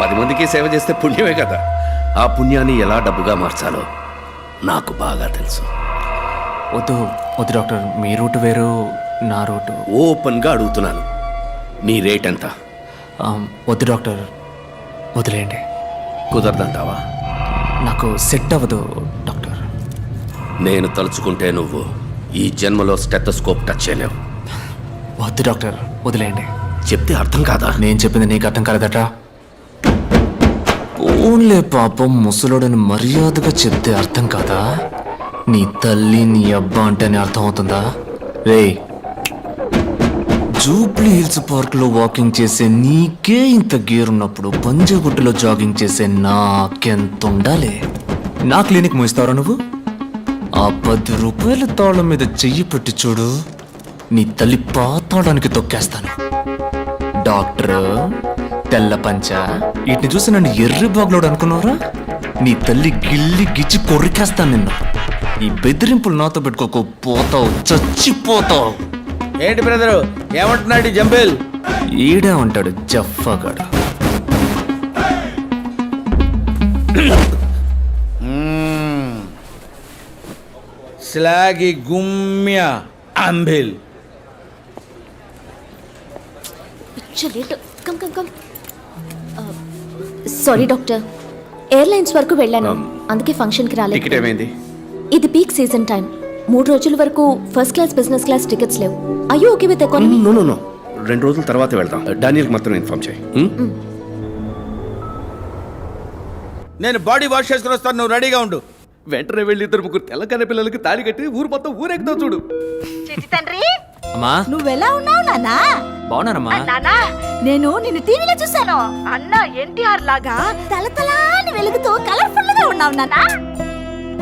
పది మందికి సేవ చేస్తే పుణ్యమే కదా. ఆ పుణ్యాన్ని ఎలా డబ్బుగా మార్చాలో నాకు బాగా తెలుసు. వద్దు వద్దు డాక్టర్. మీ రూట్ వేరు నా రూటు. ఓపెన్గా అడుగుతున్నాను. నీ రేట్ ఎంత? వద్దు డాక్టర్. వదిలేయండి. కుదరదంటావా? నాకు సెట్ అవ్వదు డాక్టర్. నేను తలుచుకుంటే నువ్వు ఈ జన్మలో స్టెథోస్కోప్ టచ్ చేయలేవు. వద్దు డాక్టర్. వదిలేయండి. చెప్తే అర్థం కాదా? నేను చెప్పింది నీకు అర్థం కాలేదట ఓన్లే పాపం ముసలోడని మర్యాదగా చెప్తే అర్థం కాదా? నీ తల్లి నీ అబ్బా అంటేనే అర్థం అవుతుందా రే జూబ్లీ హిల్స్ పార్క్లో వాకింగ్ చేసే నీకే ఇంత గేర్ ఉన్నప్పుడు పంజగుట్టులో జాగింగ్ చేసే నాకెంత ఉండాలి నా క్లినిక్ మూయిస్తావరా నువ్వు? ఆ పది రూపాయల తాళం మీద చెయ్యి పెట్టి చూడు. నీ తల్లి పాతాడానికి తొక్కేస్తాను. డాక్టర్ తెల్ల పంచ. వీటిని చూసి నన్ను ఎర్రి బాగులోడు అనుకున్నావురా? నీ తల్లి గిల్లి గిచ్చి కొరికేస్తాను నిన్ను. ఈ బెదిరింపులు నాతో పెట్టుకోకు పోతావు చచ్చిపోతావు. ఏంటి బ్రదరు ఏమంటున్నాడు జంబేల్? ఈడే ఉంటాడు జఫాగాడు స్లాగి గుమ్య అంబిల్. Come come come. Sorry doctor airlines వరకు వెళ్ళాను. అందుకే ఫంక్షన్కి రాలేదు. టికెట్ ఏమైంది? ఇది పీక్ సీజన్ టైం మూడు రోజుల వరకు first class business class tickets లేవు. అయ్యో okay with economy no no no రెండు రోజుల తర్వాత వెళ్దాం. డానియల్కి మాత్రం ఇన్ఫార్మ్ చేయి. ఉం? నేను బాడీ వాష్ చేసుకుని వస్తాను. నువ్వు రెడీగా ఉండు. వెంటనే వెళ్ళి ఇద్దరు ముగ్గురు తెల్లకన్న పిల్లలకి తాళి కట్టి ఊరు మొత్తం ఊరెక్కుతావు చూడు. చిట్టి తండ్రి! అమ్మా. నువ్వెలా ఉన్నావు నాన్నా? బాగున్నానమ్మా. నానా నేను నిన్ను టీవీలో చూశాను. అన్న ఎన్టీఆర్ లాగా తలతలాని వెలుగుతూ కలర్ఫుల్గా ఉన్నావు నాన్నా.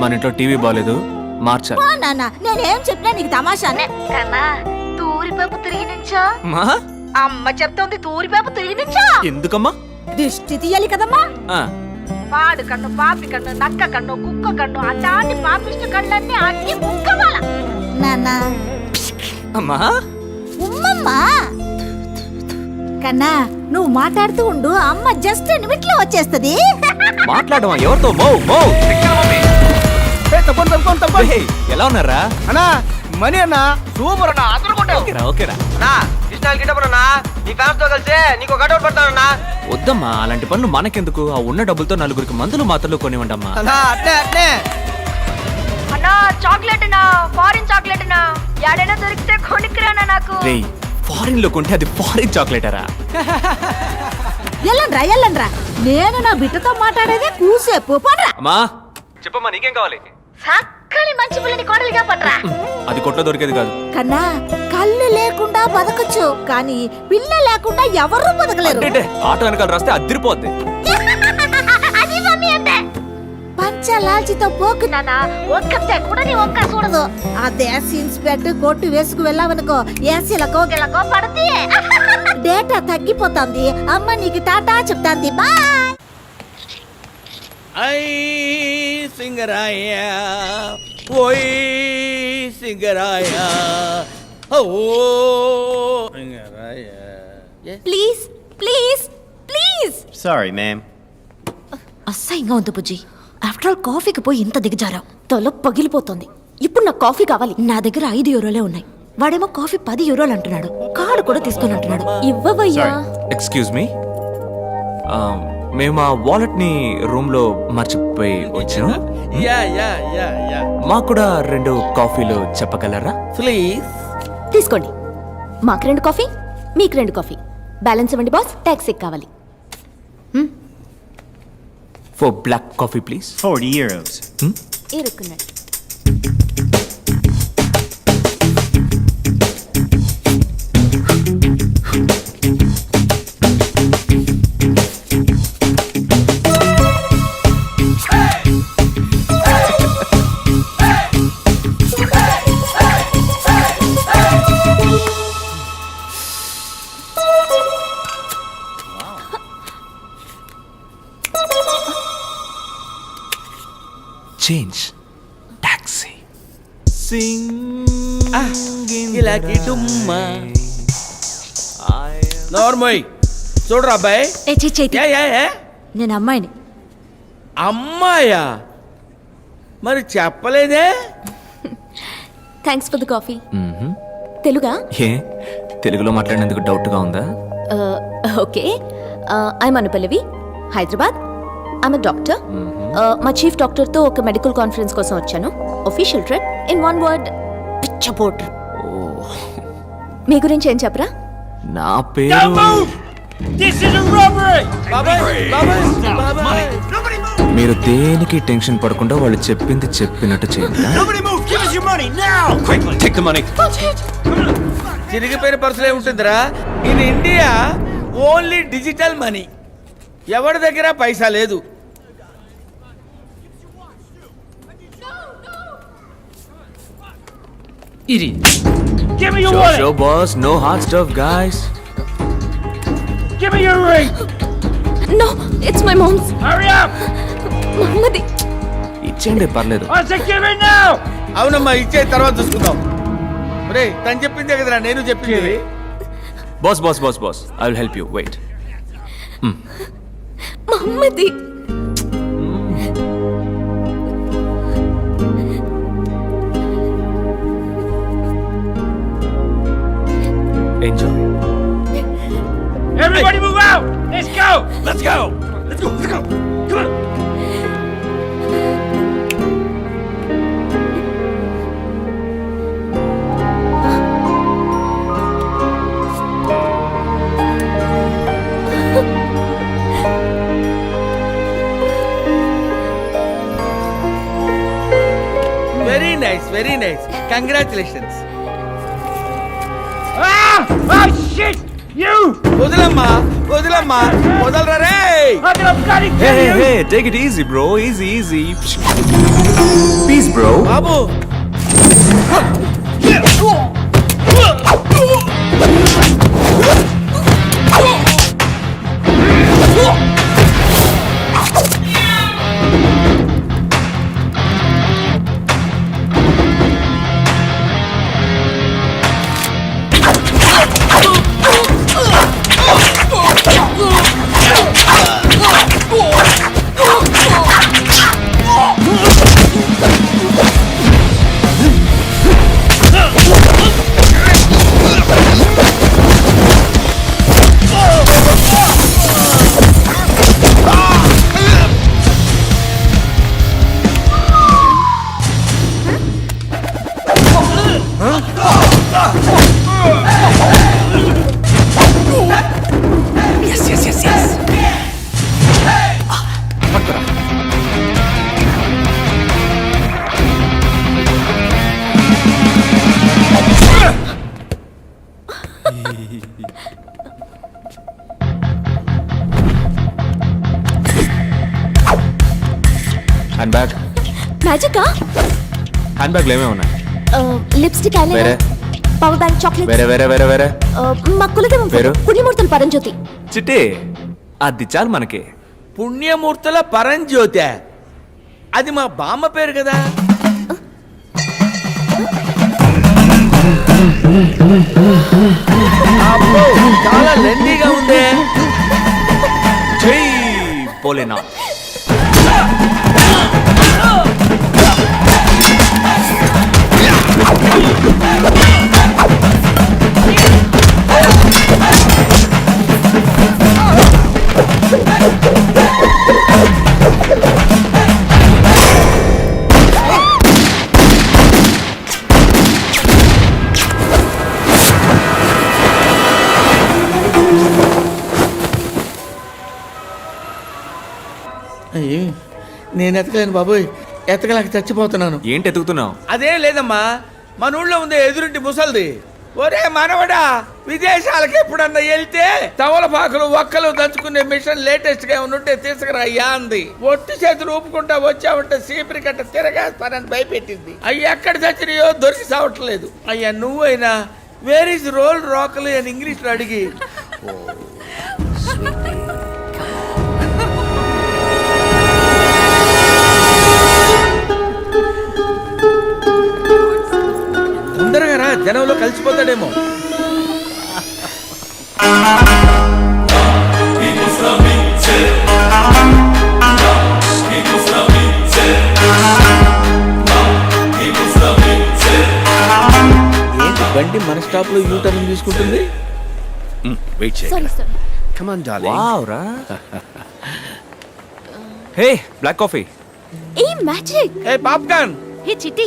మన ఇంట్లో టీవీ బాగాలేదు మార్చాలి ఓ నాన్న. నేనేం చెప్పినా నీకు తమాషానే. కన్నా తూరిపేపు తిరిగి నుంచో. మా అమ్మ చెప్తోంది తూరిపేపు తిరిగి నుంచో. ఎందుకమ్మా? దిష్టి తీయాలి కదమ్మా. పాడు కన్ను పాపి కన్ను నక్క కన్ను కుక్క కన్ను అట్లాంటి పాపిష్టి కళ్ళన్నీ అన్ని ముక్కవాల. నాన్న అమ్మా? ఉమ్మమ్మా! కన్నా నువ్వు మాట్లాడుతూ ఉండు అమ్మ జస్ట్ నిమిట్లో వచ్చేస్తది. మాట్లాడమా? ఎవరితో? మో మో. తప్పండి ఏయ్, ఎలా ఉన్నారా? అన్నా మనీ అన్న సూపర్ అన్న అదనుకుంటావు ఓకేరా ఓకేరా. అన్నా కృష్ణ గిట్టపడన్నా నీ ఫ్యాన్స్తో కలిసి నీకు ఒక అవుట్ పడతానన్నా వద్దమ్మా అలాంటి పనులు మనకెందుకు? ఆ ఉన్న డబ్బులతో నలుగురికి మందులు మాత్రలు కొనివ్వండమ్మా. అన్నా అట్నే అట్నే. అన్నా చాక్లెట్ నా ఫారిన్ చాక్లెట్ నా యాడైనా దొరికితే కొనుక్కురానా నాకు? ఫారిన్లో కొంటే అది ఫారిన్ చాక్లెటరా? ఎల్లండ్రా ఎల్లండ్రా. నేను నా బిడ్డతో మాట్లాడేదే కూసేపు పడ్రా అమ్మా! చెప్పమ్మా నీకేం కావాలి? సక్కని మంచి పిల్లని కోడలిగా పడ్రా అది కొట్లో దొరికేది కాదు. కన్నా కళ్ళు లేకుండా బతకచ్చు కానీ పిల్ల లేకుండా ఎవరు బతకలేరు? ఆటో వెనకాల రాస్తే అద్దరిపోద్ది అది మమ్మీ అంటే పంచలాల్చితో పోకు నాన్న ఒక్కతే కూడా నీ ఒక్క చూడదు. అదే సీన్స్ పెట్టి కొట్టు వేసుకు వెళ్ళావనుకో ఏసీలకో గిలకో పడతి. డేటా తగ్గిపోతుంది. అమ్మ నీకు టాటా చెప్తాంది. బాయ్. ఐ సింగరాయ ఓయ్ సింగరాయ ఓ Singaraya. Please please please. Sorry, ma'am. అసహ్యంగా ఉంది బుజ్జి. ఆఫ్టర్ ఆల్ కాఫీకి పోయి ఇంత దిగజారావు తల పగిలిపోతుంది. ఇప్పుడు నాకు కాఫీ కావాలి. నా దగ్గర ఐదు యూరోలే ఉన్నాయి. వాడేమో కాఫీ పది యూరోలు అంటున్నాడు. కార్డు కూడా తీసుకొని అంటున్నాడు. ఇవ్వవయ్యా. ఎక్స్క్యూజ్ మీ మేము ఆ వాలెట్ని రూమ్లో మర్చిపోయి వచ్చాం. Yeah yeah yeah yeah. మాకు కూడా రెండు కాఫీలు చెప్పగలరా? ప్లీజ్ తీసుకోండి. మాకు రెండు కాఫీ మీకు రెండు కాఫీ. బ్యాలెన్స్ ఇవ్వండి బాస్ ట్యాక్సీ కావాలి. For black coffee please 40 euros. ఇరుక్కున్నాడు చేంజ్. టాక్సీ ఇలాకి డుమ్మా. నోర్మోయ్ చూడరా అబ్బాయి? ఏ ఛీ, చైతి ఏ ఏ ఏ? నేను అమ్మాయిని. అమ్మాయా? మరి చెప్పలేదే? థ్యాంక్స్ ఫర్ ద కాఫీ తెలుగా? ఏ? తెలుగులో మాట్లాడినందుకు డౌట్గా ఉందా? Okay I'm Anupallavi Hyderabad I'm doctor మా చీఫ్ డాక్టర్తో ఒక మెడికల్ కాన్ఫరెన్స్ కోసం వచ్చాను. Official trip in one word పిచ్చపోటర్ మీ గురించి ఏం చెప్పరా? నా పేరు బాబాయ్ బాబాయ్ బాబాయ్ మీరు దేనికి టెన్షన్ పడకుండా వాళ్ళు చెప్పింది చెప్పినట్టు చేయండి టేక్ ద మనీ చిరిగిపోయిన పర్సులే ఉంటుందిరా. In India only digital money. ఎవరి దగ్గర పైసా లేదు? Give me your show wallet! Show boss no hard stuff guys Give me your ring! No it's my mom's Hurry up! మమ్మది. ఇచ్చేయండి పర్లేదు. I said give it now! అవునమ్మా ఇచ్చే తర్వాత చూసుకుందాం. రే తను చెప్పిందే కదరా నేను చెప్పింది. Boss boss boss boss I will help you wait మమ్మది. Everybody move out! Let's go! Let's go! Let's go! Let's go! Come on! Very nice, very nice. Congratulations. వదిలమ్మా వదలరా రే. Hey! Hey take it easy bro easy easy peace bro బాబు. మ్యాజికా? Hand బ్యాగ్లు ఏమేమి ఉన్నాయి? Lipstick? Eyeliner power bank chocolate వేరే వేరే వేరే వేరే. మా కులదేవం పేరు? పుణ్యమూర్తులు పరంజ్యోతి. చిట్టి అది చాలు మనకి. పుణ్యమూర్తుల పరంజ్యోతి. అది మా బామ్మ పేరు కదా. చాలా లెందీగా ఉందే. జై పోలేనా అయ్యి నేను ఎతకలేను బాబోయ్. ఎతకలేక చచ్చిపోతున్నాను. ఏంటి ఎతుకుతున్నావు? అదేం లేదమ్మా మన ఊళ్ళో ఉంది ఎదురింటి ముసల్ది. ఒరే మనవడా విదేశాలకు ఎప్పుడన్నా వెళ్తే తవలపాకులు ఒక్కలు దంచుకునే మిషన్ లేటెస్ట్గా ఉంటే తీసుకురా అయ్యా అంది. ఒట్టి చేతులు ఊపుకుంటా వచ్చావంటే సీపరి కట్ట తిరగేస్తానని భయపెట్టింది. అయ్యి ఎక్కడ చచ్చినాయో దొరికి సావట్లేదు. అయ్యా నువ్వైనా వేర్ ఇస్ రోల్ రోకలి అని ఇంగ్లీష్లో అడిగి జనంలో కలిసిపోతాడేమో. ఏంటి బండి మన స్టాప్లో యూ టర్న్ తీసుకుంటుంది వెయిట్ చేయి sorry sorry come on darling wow రా hey black coffee. A magic. A popcorn. Hey చిట్టి.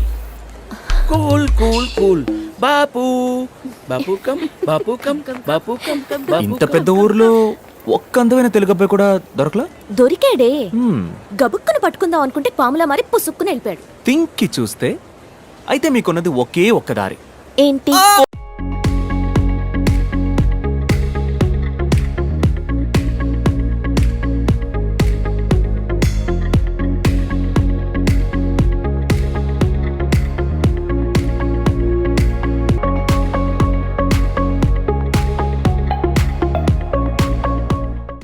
Cool cool cool Bapu Bapu come Bapu come Bapu come Bapu ఇంత పెద్ద ఊర్లో ఒక్క అందమైన తెలుగు అబ్బాయి కూడా దొరకలా? దొరికాడే. గబుక్కును పట్టుకుందాం అనుకుంటే పాములా మరి పుసుక్కుని వెళ్ళిపోయాడు. థింక్ చూస్తే అయితే మీకున్నది ఒకే ఒక్క దారి. ఏంటి?